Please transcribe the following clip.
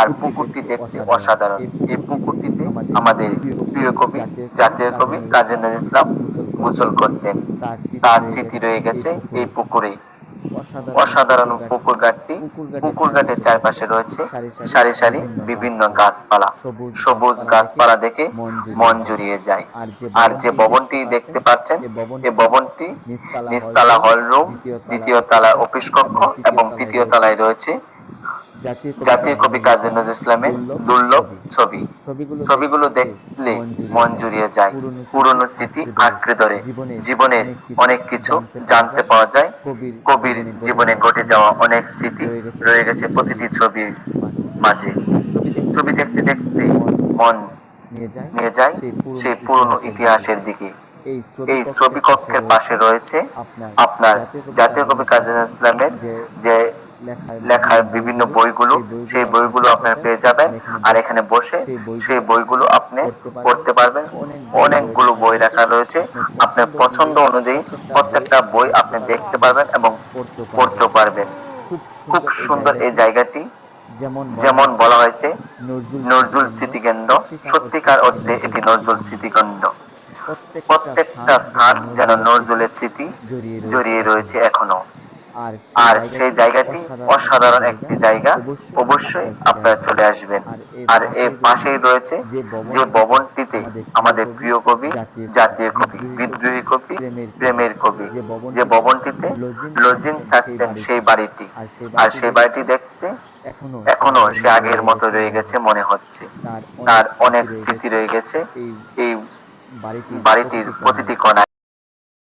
আর পুকুরটি দেখতে অসাধারণ। এই পুকুরটিতে আমাদের প্রিয় কবি, জাতীয় কবি কাজী নজরুল ইসলাম গোসল করতেন। তার স্মৃতি রয়ে গেছে এই পুকুরে। অসাধারণ পুকুর ঘাটটি, পুকুর ঘাটের চারপাশে রয়েছে সারি সারি বিভিন্ন গাছপালা। সবুজ গাছপালা দেখে মন জুড়িয়ে যায়। আর যে ভবনটি দেখতে পাচ্ছেন এই ভবনটি নিচতলা হল রুম, দ্বিতীয় তলায় অফিস কক্ষ এবং তৃতীয় তলায় রয়েছে জাতীয় কবি কাজী নজরুল ইসলামের দুর্লভ ছবি। ছবিগুলো দেখলে মন জুড়িয়ে যায়। পুরনো স্মৃতি আঁকড়ে ধরে। জীবনের অনেক কিছু জানতে পাওয়া যায়। কবির জীবনে ঘটে যাওয়া অনেক স্মৃতি রয়ে গেছে। প্রতিটি ছবির মাঝে। ছবি দেখতে দেখতে মন নিয়ে যায় সেই পুরনো ইতিহাসের দিকে। এই ছবি কক্ষের পাশে রয়েছে আপনার জাতীয় কবি কাজী নজরুল ইসলামের যে লেখার বিভিন্ন বইগুলো সেই বইগুলো আপনারা পেয়ে যাবেন। আর এখানে বসে সেই বইগুলো আপনি পড়তে পারবেন। অনেকগুলো বই রাখা রয়েছে। আপনার পছন্দ অনুযায়ী প্রত্যেকটা বই আপনি দেখতে পারবেন এবং পড়তে পারবেন। খুব সুন্দর এই জায়গাটি। যেমন বলা হয়েছে নজরুল স্মৃতিকেন্দ্র। সত্যিকার অর্থে এটি নজরুল স্মৃতিকেন্দ্র। প্রত্যেকটা স্থান যেন নজরুলের স্মৃতি জড়িয়ে রয়েছে এখনও। আর সেই জায়গাটি অসাধারণ একটি জায়গা। অবশ্যই আপনারা চলে আসবেন। আর এর পাশেই রয়েছে যে ভবনটিতে আমাদের প্রিয় কবি জাতীয় কবি বিদ্রোহী কবি প্রেমের কবি যে ভবনটিতে লজিং থাকতেন সেই বাড়িটি। আর সেই বাড়িটি দেখতে এখনও সে আগের মতো রয়ে গেছে। মনে হচ্ছে। তার অনেক স্মৃতি রয়ে গেছে। এই বাড়িটির প্রতিটি কোণায়